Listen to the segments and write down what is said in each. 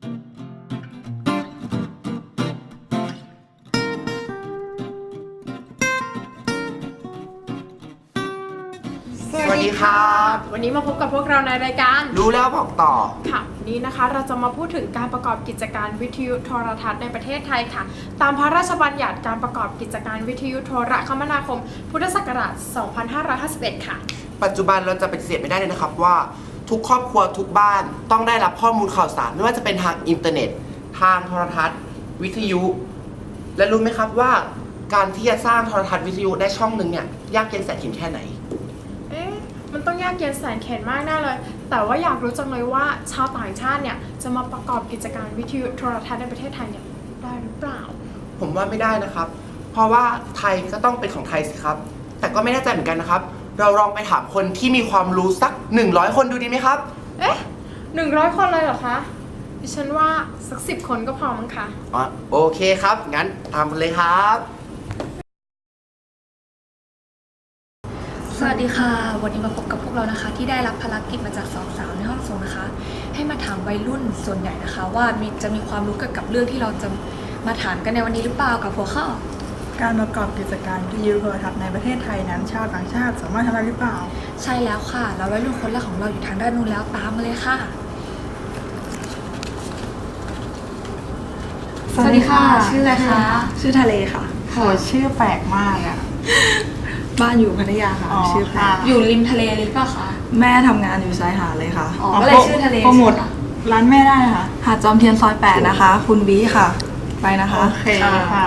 สวัสดีครับ วันนี้มาพบกับพวกเราในรายการ รู้แล้วบอกต่อ ค่ะวันนี้นะคะเราจะมาพูดถึงการประกอบกิจการวิทยุโทรทัศน์ในประเทศไทยค่ะ ตามพระราชบัญญัติการประกอบกิจการวิทยุโทรคมนาคม พุทธศักราช 2551 ค่ะ ปัจจุบันเราจะปฏิเสธไม่ได้เลยนะครับว่า ทุกครอบครัวทุกบ้านต้องได้รับข้อมูลข่าวสารไม่ว่าจะเป็นทางอินเทอร์เน็ต ทางโทรทัศน์ วิทยุ และรู้ไหมครับว่าการที่จะสร้างโทรทัศน์วิทยุได้ช่องหนึ่งเนี่ยยากเย็นแสนเข็ญแค่ไหน เอ๊ะมันต้องยากเย็นแสนเข็ญมากแน่เลย แต่ว่าอยากรู้จังเลยว่าชาวต่างชาติเนี่ยจะมาประกอบกิจการวิทยุโทรทัศน์ในประเทศไทยเนี่ยได้หรือเปล่า ผมว่าไม่ได้นะครับ เพราะว่าไทยก็ต้องเป็นของไทยสิครับ แต่ก็ไม่แน่ใจเหมือนกันนะครับ เราลองไปถามคนที่มีความรู้สัก 100 คนดูดีไหมครับ เอ๊ะหนึ่งร้อยคนเลยเหรอคะ ดิฉันว่าสักสิบคนก็พอมั้งคะ อ๋อโอเคครับ งั้นตามกันเลยครับ สวัสดีค่ะ วันนี้มาพบกับพวกเรานะคะ ที่ได้รับภารกิจมาจากสองสาวในห้องส่งนะคะ ให้มาถามวัยรุ่นส่วนใหญ่นะคะ ว่ามีจะมีความรู้เกี่ยวกับเรื่องที่เราจะมาถามกันในวันนี้หรือเปล่ากับหัวข้อ การประกอบกิจการวิทยุโทรทัศน์ในประเทศไทยนั้นชาวต่างชาติสามารถทำได้หรือเปล่า ใช่แล้วค่ะแล้ววัยรุ่นคนแรกของเราอยู่ทางด้านนู้นแล้วตามมาเลยค่ะ สวัสดีค่ะ ชื่ออะไรคะ ชื่อทะเลค่ะ โหชื่อแปลกมากอะ บ้านอยู่พัทยาค่ะ อ๋อชื่อแปลกค่ะ อยู่ริมทะเลหรือเปล่าคะ แม่ทำงานอยู่ชายหาดเลยค่ะ อ๋อก็เลยชื่อทะเลโปรโมทใช่ไหมคะ ร้านแม่ได้นะคะหาดจอมเทียนซอยแปดนะคะ คุณบีค่ะ ไปนะคะ โอเคค่ะ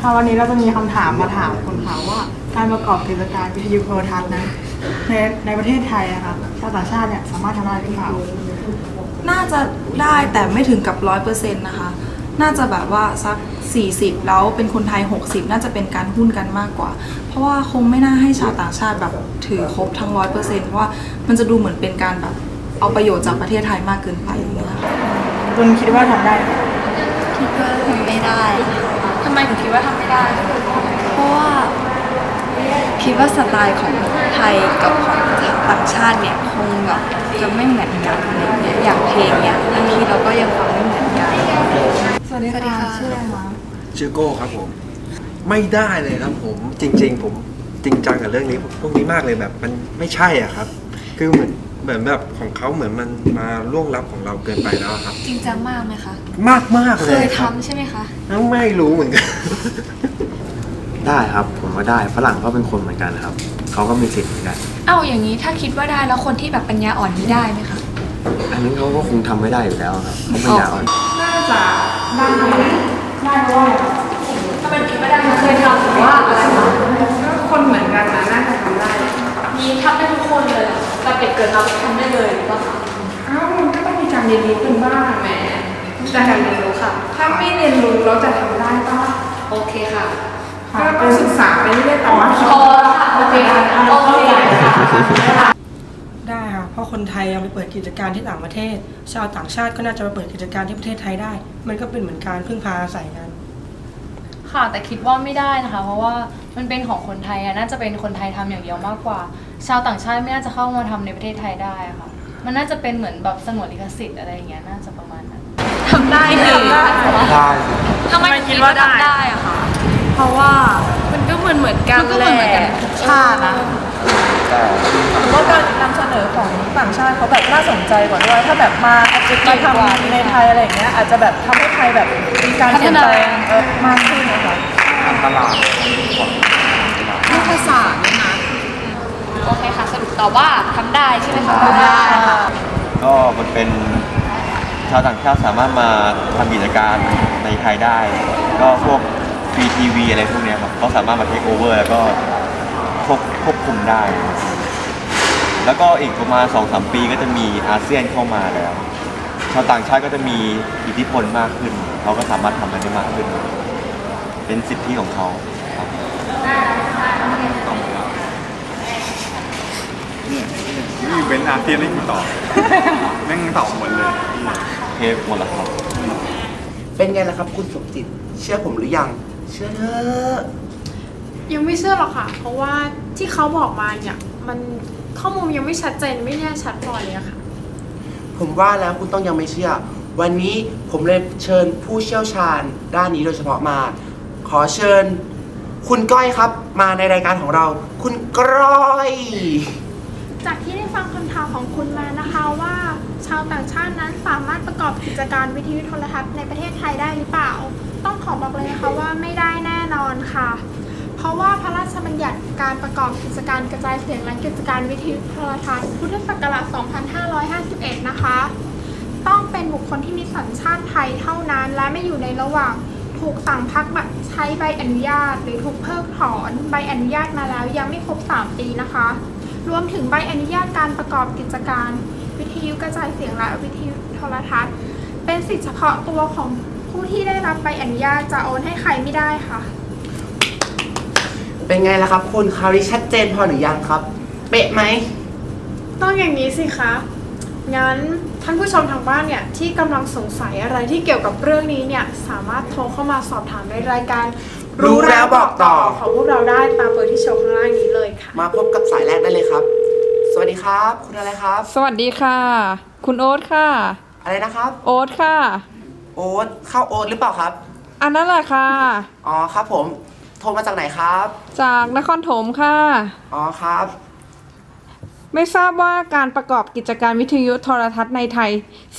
ถ้าวันนี้เราจะมีคำถามมาถามคุณค่ะว่า การประกอบกิจการวิทยุโทรทัศน์นั้นในในประเทศไทยนะคะชาวต่างชาติเนี่ยสามารถทำได้หรือเปล่าน่าจะได้แต่ไม่ถึงกับร้อยเปอร์เซ็นต์นะคะ น่าจะแบบว่าสัก 40 แล้วเป็นคนไทย 60 น่าจะเป็นการหุ้นกันมากกว่า เพราะว่าคงไม่น่าให้ชาวต่างชาติแบบถือครบทั้งร้อยเปอร์เซ็นต์เพราะว่ามันจะดูเหมือนเป็นการแบบเอาประโยชน์จากประเทศไทยมากเกินไปอย่างเงี้ยค่ะคุณคิดว่าทำได้ไหม คิดว่าทำไม่ได้ ทำไมถึงคิดว่าทำไม่ได้ เพราะว่าคิดว่าสไตล์ของไทยกับของต่างชาติเนี่ยคงแบบจะไม่เหมือนกันอะไรเงี้ยอย่างเพลงเนี่ยบางทีเราก็ยังฟังไม่เหมือนกัน สวัสดีสวัสดีค่ะค่ะ ชื่ออะไรคะชื่อโก้ครับผม ไม่ได้เลยครับผม จริง ๆ ผมจริงจังกับเรื่องนี้พวกนี้มากเลยแบบ มันไม่ใช่อะครับ คือเหมือน เหมือนแบบของเขาเหมือนมันมาล่วงล้ำของเราเกินไปแล้วอะครับ จริงจังมากไหมคะ มากมากๆเคเลยยครับทำใช่ไหมคะไม่รู้เหมือนกัน ได้ครับผมว่าได้ฝรั่งก็เป็นคนเหมือนกันนะครับเขาก็มีสิทธิ์เหมือนกัน เอ้าอย่างนี้ถ้าคิดว่าได้แล้วคนที่แบบปัญญาอ่อนนี้ได้ไหมคะ อันนั้นเขาก็คงทำไม่ได้อยู่แล้วครับเขาไม่อยากอ่อน น่าจะได้ได้เพราะว่าอะไรคะถ้ามันคิดว่าได้เคยทำหรือว่าอะไรคะก็คนเหมือนกันนะน่าจะทำได้ มีทำได้ทุกคนเลย แต่เด็กเกิดมาทำได้เลยหรือเปล่าคะอ้าวมันก็ต้องมีการเรียนรู้กันบ้างแหมแต่การเรียนรู้ค่ะ ถ้าไม่เรียนรู้เราจะทำได้ก็โอเคค่ะก็ต้องศึกษาไปเรื่อยๆแต่ว่าพอแล้วค่ะโอเคค่ะโอเคค่ะได้ค่ะเพราะคนไทยยังไปเปิดกิจการที่ต่างประเทศ ชาวต่างชาติก็น่าจะมาเปิดกิจการที่ประเทศไทยได้ มันก็เป็นเหมือนการพึ่งพาอาศัยกัน ค่ะ แต่คิดว่าไม่ได้นะคะ เพราะว่ามันเป็นของคนไทยอะน่าจะเป็นคนไทยทำอย่างเดียวมากกว่า ชาวต่างชาติไม่น่าจะเข้ามาทำในประเทศไทยได้อะค่ะ มันน่าจะเป็นเหมือนแบบสงวนลิขสิทธิ์อะไรอย่างเงี้ยน่าจะประมาณนั้นทำได้เลยได้ทำไมถึงคิดว่าทำได้อะคะเพราะว่ามันก็เหมือนเหมือนกันมันก็เหมือนเหมือนกันทุกชาตินะ ว่าการนำเสนอของต่างชาติเขาแบบน่าสนใจกว่าด้วย ถ้าแบบมามาทำในไทยอะไรอย่างเงี้ยอาจจะแบบทำให้ไทยแบบมีการเปลี่ยนแปลงเออมากขึ้นนะคะตลาดรูปภาษาเนี่ยนะโอเคค่ะสรุปตอบว่าทำได้ใช่ไหมคะได้ก็มันเป็นชาวต่างชาติสามารถมาทำกิจการในไทยได้ ก็พวกฟรีทีวีอะไรพวกเนี้ยครับเขาสามารถมาเทคโอเวอร์แล้วก็ ควบควบคุมได้ แล้วก็อีกประมาณ2อสปีก็จะมีอาเซียนเข้ามาแล้วชาวต่างชาติก็จะมีอิทธิพลมากขึ้น เขาก็สามารถทำมันได้มากขึ้น เป็นสิทธิของเขาครับนี่เว้นอาเซียนให้กูตอบแม่งตอบหมดเลยเทปหมดแล้วครับ เป็นไงล่ะครับ คุณสมจิต เชื่อผมหรือยัง เชื่อเถอะ ยังไม่เชื่อหรอกค่ะ เพราะว่าที่เขาบอกมาเนี่ยมันข้อมูลยังไม่ชัดเจนไม่แน่ชัดพอเลยอะค่ะ ผมว่าแล้วคุณต้องยังไม่เชื่อ วันนี้ผมเลยเชิญผู้เชี่ยวชาญด้านนี้โดยเฉพาะมา ขอเชิญ คุณก้อยครับ มาในรายการของเรา คุณก้อย จากที่ได้ฟังคำถามของคุณมานะคะว่า ชาวต่างชาตินั้นสามารถประกอบกิจการวิทยุโทรทัศน์ในประเทศไทยได้หรือเปล่า ต้องขอบอกเลยนะคะว่าไม่ได้แน่นอนค่ะเพ ราะว่าพระราชบัญญัติการประกอบกิจการกระจายเสียงและกิจการวิทยุโทรทัศน์พุทธศักราช 2551 นะคะ ต้องเป็นบุคคลที่มีสัญชาติไทยเท่านั้น และไม่อยู่ในระหว่างถูกสั่งพักบัตรใช้ใบอนุญาต หรือถูกเพิกถอนใบอนุญาตมาแล้วยังไม่ครบ 3 ปีนะคะ รวมถึงใบอนุญาตการประกอบกิจการ วิทยุกระจายเสียงและวิทยุโทรทัศน์ เป็นสิทธิเฉพาะตัวของผู้ที่ได้รับใบอนุญาตจะโอนให้ใครไม่ได้ค่ะ เป็นไงล่ะครับ คุณคราวนี้ชัดเจนพอหรือยังครับ เป๊ะไหม ต้องอย่างนี้สิคะ งั้นท่านผู้ชมทางบ้านเนี่ยที่กำลังสงสัยอะไรที่เกี่ยวกับเรื่องนี้เนี่ยสามารถโทรเข้ามาสอบถามในรายการรู้แล้วบอกต่อ ของพวกเราได้ตามเบอร์ที่โชว์ข้างล่างนี้เลยค่ะ มาพบกับสายแรกได้เลยครับ สวัสดีครับ คุณอะไรครับ สวัสดีค่ะ คุณโอ๊ตค่ะ อะไรนะครับ โอ๊ตค่ะ โอ๊ตเข้าโอ๊ตหรือเปล่าครับ อันนั้นแหละค่ะ อ๋อครับผม โทรมาจากไหนครับ จากนครถมค่ะ อ๋อครับ ไม่ทราบว่าการประกอบกิจการวิทยุโทรทัศน์ในไทย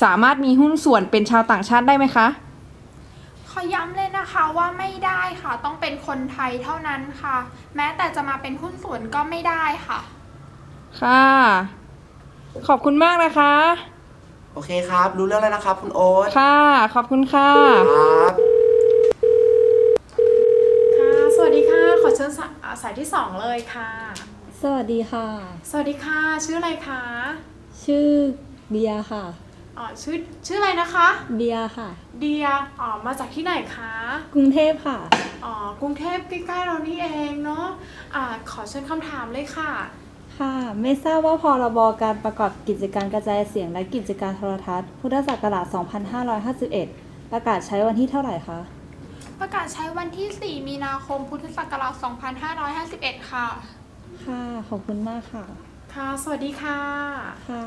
สามารถมีหุ้นส่วนเป็นชาวต่างชาติได้ไหมคะ ขอย้ำเลยนะคะว่าไม่ได้ค่ะ ต้องเป็นคนไทยเท่านั้นค่ะ แม้แต่จะมาเป็นหุ้นส่วนก็ไม่ได้ค่ะ ค่ะ ขอบคุณมากนะคะ โอเคครับ รู้เรื่องแล้วนะครับ คุณโอ๊ตค่ะ ขอบคุณค่ะ ครับ ค่ะ สวัสดีค่ะ ขอเชิญสาอ่าสาย ที่สองเลยค่ะ สวัสดีค่ะ สวัสดีค่ะ ชื่ออะไรคะชื่อเบียร์ค่ะ อ๋อชื่อชื่ออะไรนะคะ เบียร์ค่ะ เดียอ๋อมาจากที่ไหนคะกรุงเทพค่ะ อ๋อกรุงเทพใกล้ๆเรานี่เองเนาะอ่าขอเชิญคำถามเลยค่ะ ค่ะ ไม่ทราบว่าพรบการประกอบกิจการกระจายเสียงและกิจการโทรทัศน์ พุทธศักราช 2551 ประกาศใช้วันที่เท่าไหร่คะ ประกาศใช้วันที่ 4 มีนาคม พุทธศักราช 2551 ค่ะ ค่ะ ขอบคุณมากค่ะ ค่ะ สวัสดีค่ะ ค่ะ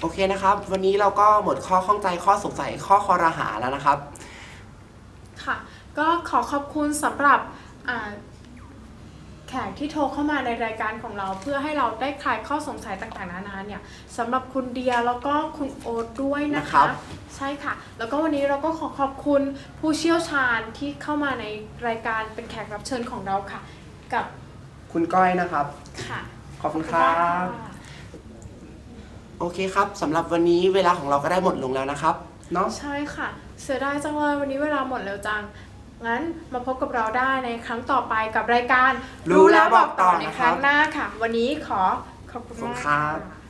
โอเคนะครับ วันนี้เราก็หมดข้อข้องใจข้อสงสัยข้อคอรหาแล้วนะครับ ค่ะ ก็ขอขอบคุณสำหรับอ่า แขกที่โทรเข้ามาในรายการของเรา เพื่อให้เราได้คลายข้อสงสัยต่างๆนานาเนี่ยสำหรับคุณเดียแล้วก็คุณโอ๊ตด้วยนะนะครัคะบใช่ค่ะ แล้วก็วันนี้เราก็ขอขอบคุณผู้เชี่ยวชาญที่เข้ามาในรายการเป็นแขกรับเชิญของเราค่ะ กับคุณก้อยนะครับ ค่ะขอบคุณครับ โอเคครับสำหรับวันนี้เวลาของเราก็ได้หมดลงแล้วนะครับเนาะ ใช่ค่ะ เสียดายจังเลยวันนี้เวลาหมดเร็วจัง งั้นมาพบกับเราได้ในครั้งต่อไปกับรายการรู้แล้วบอกต่อในนะคครับรั้งหน้าค่ะ วันนี้ขอขอบคุณขอบคุณมากครับค่ะ